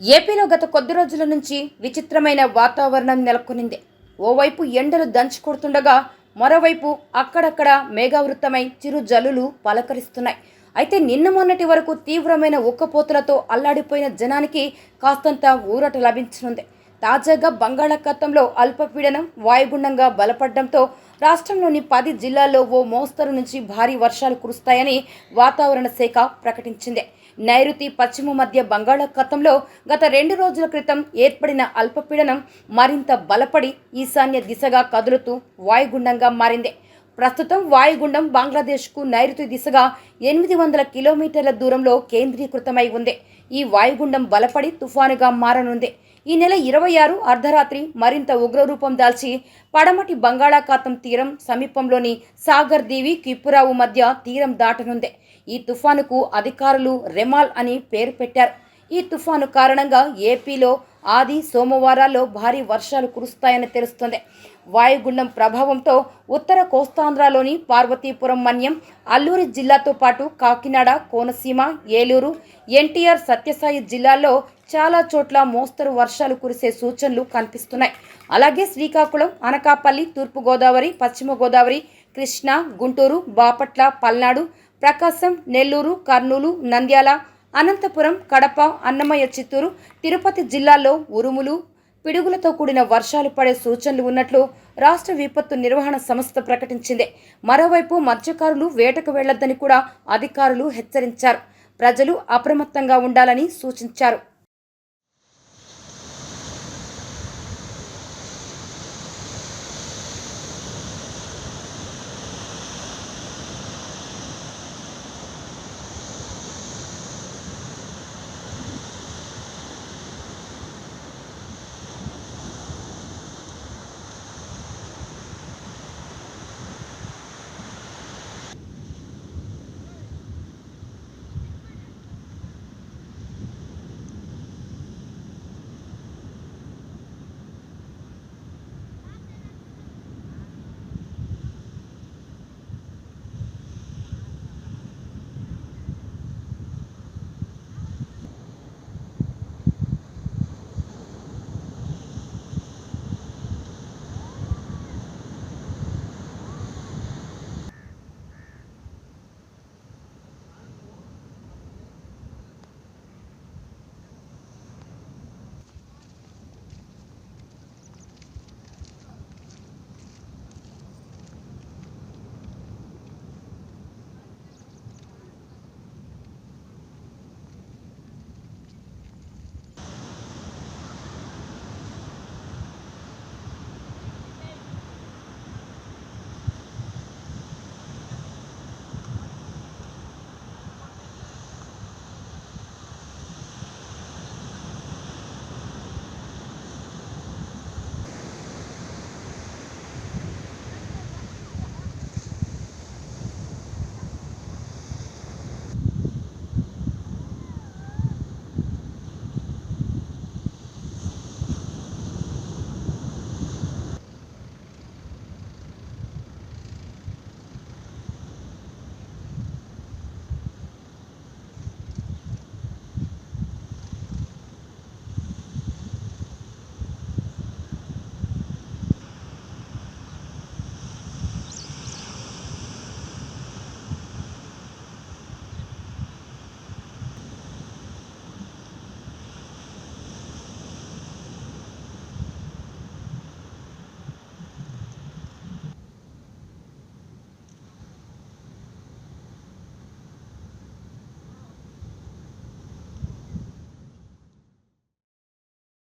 ఏపీలో గత కొద్ది రోజుల నుంచి విచిత్రమైన వాతావరణం నెలకొనింది. ఓవైపు ఎండలు దంచి కొడుతుండగా మరోవైపు అక్కడక్కడ మేఘావృతమై చిరు జల్లులు పలకరిస్తున్నాయి. అయితే నిన్న మొన్నటి వరకు తీవ్రమైన ఉక్కపోతలతో అల్లాడిపోయిన జనానికి కాస్తంత ఊరట లభించనుంది. తాజాగా బంగాళాఖాతంలో అల్పపీడనం వాయుగుండంగా బలపడడంతో రాష్ట్రంలోని పది జిల్లాల్లో ఓ మోస్తరు నుంచి భారీ వర్షాలు కురుస్తాయని వాతావరణ శాఖ ప్రకటించింది. నైరుతి పశ్చిమ మధ్య బంగాళాఖాతంలో గత రెండు రోజుల క్రితం ఏర్పడిన అల్పపీడనం మరింత బలపడి ఈశాన్య దిశగా కదులుతూ వాయుగుండంగా మారింది. ప్రస్తుతం వాయుగుండం బంగ్లాదేశ్కు నైరుతి దిశగా ఎనిమిది వందల కిలోమీటర్ల దూరంలో కేంద్రీకృతమై ఉంది. ఈ వాయుగుండం బలపడి తుఫానుగా మారనుంది. ఈ నెల ఇరవై ఆరు అర్ధరాత్రి మరింత ఉగ్రరూపం దాల్చి పడమటి బంగాళాఖాతం తీరం సమీపంలోని సాగర్ దీవి కిప్పురావు మధ్య తీరం దాటనుంది. ఈ తుఫానుకు అధికారులు రెమాల్ అని పేరు పెట్టారు. ఈ తుఫాను కారణంగా ఏపీలో ఆది సోమవారాల్లో భారీ వర్షాలు కురుస్తాయని తెలుస్తోంది. వాయుగుండం ప్రభావంతో ఉత్తర కోస్తాంధ్రలోని పార్వతీపురం మన్యం అల్లూరి జిల్లాతో పాటు కాకినాడ కోనసీమ ఏలూరు ఎన్టీఆర్ సత్యసాయి జిల్లాల్లో చాలా చోట్ల మోస్తరు వర్షాలు కురిసే సూచనలు కనిపిస్తున్నాయి. అలాగే శ్రీకాకుళం అనకాపల్లి తూర్పుగోదావరి పశ్చిమ గోదావరి కృష్ణా గుంటూరు బాపట్ల పల్నాడు ప్రకాశం నెల్లూరు కర్నూలు నంద్యాల అనంతపురం కడప అన్నమయ్య చిత్తూరు తిరుపతి జిల్లాల్లో ఉరుములు పిడుగులతో కూడిన వర్షాలు పడే సూచనలు ఉన్నట్లు రాష్ట్ర విపత్తు నిర్వహణ సంస్థ ప్రకటించింది. మరోవైపు మత్స్యకారులు వేటకు వెళ్ళొద్దని కూడా అధికారులు హెచ్చరించారు. ప్రజలు అప్రమత్తంగా ఉండాలని సూచించారు.